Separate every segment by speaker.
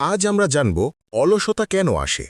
Speaker 1: আজ আমরা জানব, অলসতা কেন আসে?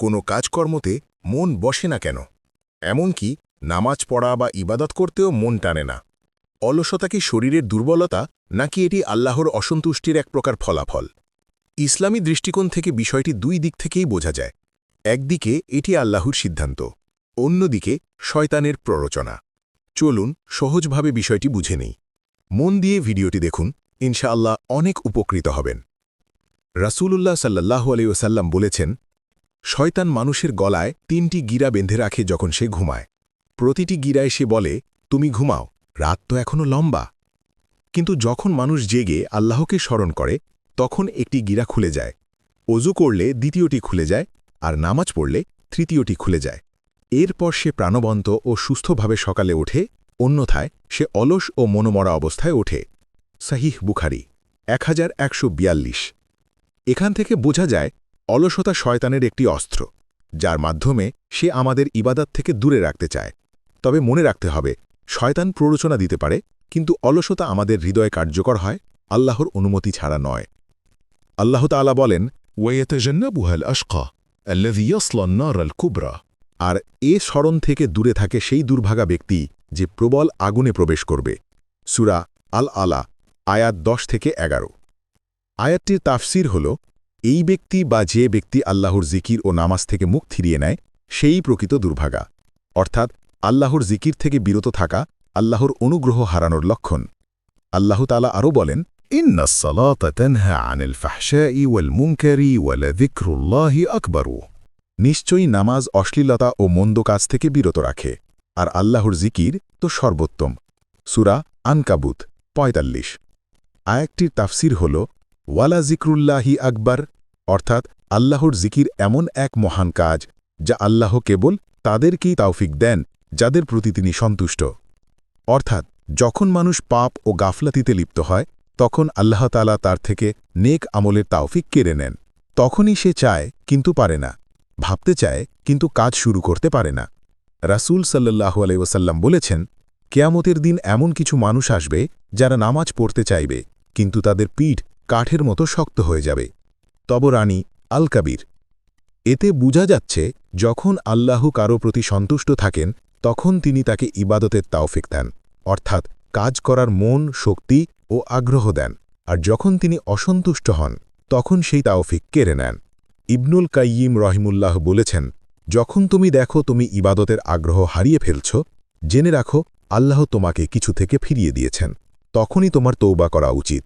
Speaker 1: কোনো কাজকর্মতে মন বসে না কেন? এমনকি নামাজ পড়া বা ইবাদত করতেও মন টানে না। অলসতা কি শরীরের দুর্বলতা, নাকি এটি আল্লাহর অসন্তুষ্টির এক প্রকার ফলাফল? ইসলামী দৃষ্টিকোণ থেকে বিষয়টি দুই দিক থেকেই বোঝা যায়। একদিকে এটি আল্লাহর সিদ্ধান্ত, অন্যদিকে শয়তানের প্ররোচনা। চলুন সহজভাবে বিষয়টি বুঝে নেই। মন দিয়ে ভিডিওটি দেখুন, ইনশাআল্লাহ অনেক উপকৃত হবেন। রাসূলুল্লাহ সাল্লাল্লাহু আলাইহি ওয়াসাল্লাম বলেছেন, শয়তান মানুষের গলায় তিনটি গিরা বেঁধে রাখে যখন সে ঘুমায়। প্রতিটি গিরায় সে বলে, তুমি ঘুমাও, রাত তো এখনও লম্বা। কিন্তু যখন মানুষ জেগে আল্লাহকে স্মরণ করে, তখন একটি গিরা খুলে যায়। অজু করলে দ্বিতীয়টি খুলে যায়, আর নামাজ পড়লে তৃতীয়টি খুলে যায়। এরপর সে প্রাণবন্ত ও সুস্থভাবে সকালে ওঠে, অন্যথায় সে অলস ও মনোমরা অবস্থায় ওঠে সাহিহ বুখারি, এক এখান থেকে বোঝা যায়, অলসতা শয়তানের একটি অস্ত্র, যার মাধ্যমে সে আমাদের ইবাদাত থেকে দূরে রাখতে চায়। তবে মনে রাখতে হবে, শয়তান প্ররোচনা দিতে পারে, কিন্তু অলসতা আমাদের হৃদয়ে কার্যকর হয়, আল্লাহর অনুমতি ছাড়া নয়। আল্লাহ তালা বলেন আর এ স্মরণ থেকে দূরে থাকে সেই দুর্ভাগা ব্যক্তি যে প্রবল আগুনে প্রবেশ করবে। সুরা আল আলা আয়াত দশ থেকে এগারো। আয়াতটির তাফসির হল এই ব্যক্তি বা যে ব্যক্তি আল্লাহর জিকির ও নামাজ থেকে মুখ থিরিয়ে নেয় সেই প্রকৃত দুর্ভাগা অর্থাৎ আল্লাহর জিকির থেকে বিরত থাকা আল্লাহর অনুগ্রহ হারানোর লক্ষণ আল্লাহ তালা আরও বলেন
Speaker 2: إن الصلاة تنهى عن الفحشاء والمنكر ولذكر الله أكبر
Speaker 1: নিশ্চয়ই নামাজ অশ্লীলতা ও মন্দ কাজ থেকে বিরত রাখে আর আল্লাহর জিকির তো সর্বোত্তম সুরা আনকাবুত পঁয়তাল্লিশ আয়াকটির তাফসির হল ওয়ালা জিক্রুল্লাহি আকবর, অর্থাৎ আল্লাহর জিকির এমন এক মহান কাজ, যা আল্লাহ কেবল তাদেরকেই তাওফিক দেন, যাদের প্রতি তিনি সন্তুষ্ট। অর্থাৎ, যখন মানুষ পাপ ও গাফলাতিতে লিপ্ত হয়, তখন আল্লাহ তালা তার থেকে নেক আমলের তাওফিক কেড়ে নেন। তখনই সে চায়, কিন্তু পারে না। ভাবতে চায়, কিন্তু কাজ শুরু করতে পারে না। রাসূল সাল্লাল্লাহু আলাইহি ওয়াসাল্লাম বলেছেন, কেয়ামতের দিন এমন কিছু মানুষ আসবে, যারা নামাজ পড়তে চাইবে, কিন্তু তাদের পিঠ কাঠের মতো শক্ত হয়ে যাবে। তবরানি আল কাবির এতে বোঝা যাচ্ছে যখন আল্লাহ কারও প্রতি সন্তুষ্ট থাকেন, তখন তিনি তাকে ইবাদতের তাওফিক দেন, অর্থাৎ কাজ করার মন, শক্তি ও আগ্রহ দেন, আর যখন তিনি অসন্তুষ্ট হন, তখন সেই তাওফিক কেড়ে নেন। ইবনুল কাইয়িম রহিমুল্লাহ বলেছেন, যখন তুমি দেখো তুমি ইবাদতের আগ্রহ হারিয়ে ফেলছ, জেনে রাখো আল্লাহ তোমাকে কিছু থেকে ফিরিয়ে দিয়েছেন, তখনই তোমার তৌবা করা উচিত।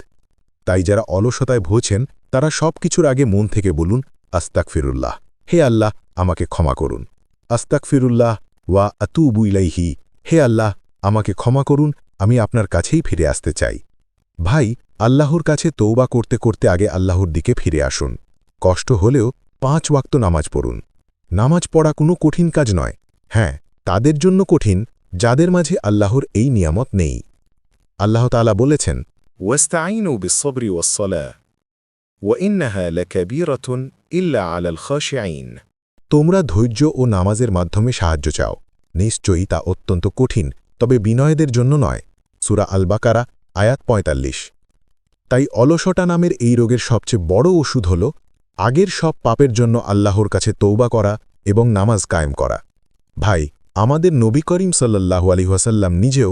Speaker 1: তাই যারা অলসতায় ভোছেন, তারা সব কিছুর আগে মন থেকে বলুন আস্তাক ফিরুল্লাহ হে আল্লাহ, আমাকে ক্ষমা করুন। আস্তাক ফিরুল্লাহ ওয়া আতুবু ইলাইহি, হে আল্লাহ, আমাকে ক্ষমা করুন, আমি আপনার কাছেই ফিরে আসতে চাই। ভাই, আল্লাহর কাছে তৌবা করতে করতে আগে আল্লাহর দিকে ফিরে আসুন। কষ্ট হলেও পাঁচ ওয়াক্ত নামাজ পড়ুন। নামাজ পড়া কোনো কঠিন কাজ নয়। হ্যাঁ তাদের জন্য কঠিন, যাদের মাঝে আল্লাহর এই নিয়ামত নেই। আল্লাহ তাআলা বলেছেন
Speaker 2: واستعينوا بالصبر والصلاة وإنها لكبيرة إلا على الخاشعين
Speaker 1: তোমরা ধৈর্য ও নামাজের মাধ্যমে সাহায্য চাও নিশ্চয়ই তা অত্যন্ত কঠিন তবে বিনয়দের জন্য নয় সুরা আল বাকারা আয়াত পঁয়তাল্লিশ তাই অলসটা নামের এই রোগের সবচেয়ে বড় ওষুধ হল আগের সব পাপের জন্য আল্লাহর কাছে তৌবা করা এবং নামাজ কায়েম করা ভাই আমাদের নবী করিম সাল্লাহু আলিহাসাল্লাম নিজেও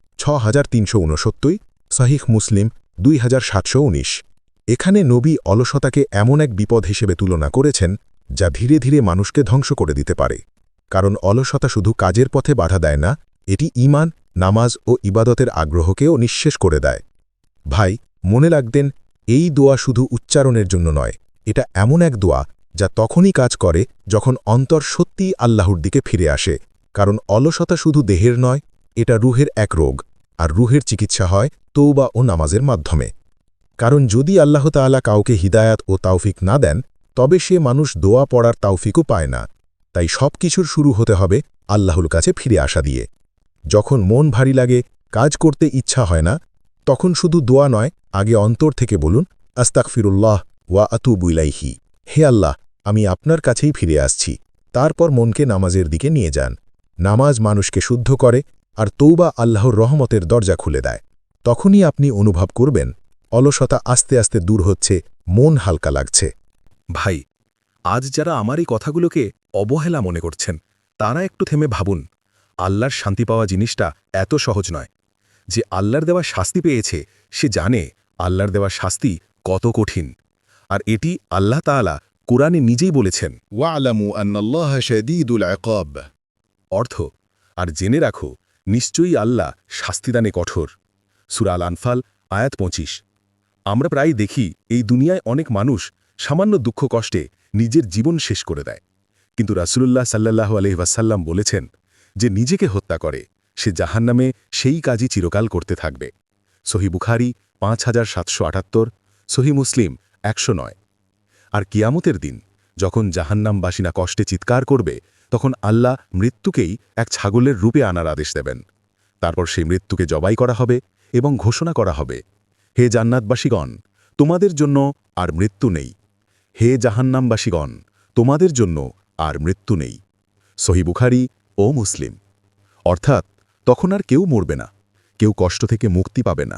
Speaker 1: ছ হাজার তিনশো সহিহ মুসলিম দুই হাজার সাতশো উনিশ। এখানে নবী অলসতাকে এমন এক বিপদ হিসেবে তুলনা করেছেন, যা ধীরে ধীরে মানুষকে ধ্বংস করে দিতে পারে। কারণ অলসতা শুধু কাজের পথে বাধা দেয় না, এটি ইমান নামাজ ও ইবাদতের আগ্রহকেও নিঃশেষ করে দেয়। ভাই, মনে রাখবেন, এই দোয়া শুধু উচ্চারণের জন্য নয়, এটা এমন এক দোয়া যা তখনই কাজ করে যখন অন্তর সত্যিই আল্লাহর দিকে ফিরে আসে। কারণ অলসতা শুধু দেহের নয়, এটা রুহের এক রোগ। আর রুহের চিকিৎসা হয় তৌবা ও নামাজের মাধ্যমে। কারণ যদি আল্লাহ তাআলা কাউকে হিদায়াত ও তাওফিক না দেন,
Speaker 3: তবে সে মানুষ দোয়া পড়ার তাওফিকও পায় না। তাই সব কিছুর শুরু হতে হবে আল্লাহর কাছে ফিরে আসা দিয়ে। যখন মন ভারী লাগে, কাজ করতে ইচ্ছা হয় না, তখন শুধু দোয়া নয়, আগে অন্তর থেকে বলুন আস্তাকফিরুল্লাহ ওয়া আতুবুইলাইহি হে আল্লাহ, আমি আপনার কাছেই ফিরে আসছি। তারপর মনকে নামাজের দিকে নিয়ে যান। নামাজ মানুষকে শুদ্ধ করে আর তৌবা আল্লাহর রহমতের দরজা খুলে দেয়। তখনই আপনি অনুভব করবেন অলসতা আস্তে আস্তে দূর হচ্ছে মন হালকা লাগছে।
Speaker 1: ভাই আজ যারা আমার এই কথাগুলোকে অবহেলা মনে করছেন তারা একটু থেমে ভাবুন। আল্লাহর শান্তি পাওয়া জিনিসটা এত সহজ নয়। যে আল্লাহর দেওয়া শাস্তি পেয়েছে সে জানে আল্লাহর দেওয়া শাস্তি কত কঠিন। আর এটি আল্লাহ তালা কোরআনে নিজেই বলেছেন।
Speaker 4: ওয়া আলামু আন্নাল্লাহ
Speaker 1: অর্থ আর জেনে রাখো নিশ্চয়ই আল্লাহ শাস্তিদানে কঠোর। সুরাল আনফাল আয়াত পঁচিশ। আমরা প্রায় দেখি, এই দুনিয়ায় অনেক মানুষ সামান্য দুঃখ কষ্টে নিজের জীবন শেষ করে দেয়। কিন্তু রাসুলুল্লাহ সাল্লাহ আলহিবাসাল্লাম বলেছেন যে, নিজেকে হত্যা করে সে জাহান্নামে সেই কাজই চিরকাল করতে থাকবে। সহি বুখারি, পাঁচ হাজার সাতশো আটাত্তর, সহি মুসলিম, একশো নয়। আর কিয়ামতের দিন যখন জাহান্নামবাসীনা কষ্টে চিৎকার করবে তখন আল্লাহ মৃত্যুকেই এক ছাগলের রূপে আনার আদেশ দেবেন। তারপর সেই মৃত্যুকে জবাই করা হবে এবং ঘোষণা করা হবে, হে জান্নাতবাসীগণ, তোমাদের জন্য আর মৃত্যু নেই। হে জাহান্নামবাসীগণ, তোমাদের জন্য আর মৃত্যু নেই। সহি বুখারি ও মুসলিম। অর্থাৎ তখন আর কেউ মরবে না, কেউ কষ্ট থেকে মুক্তি পাবে না।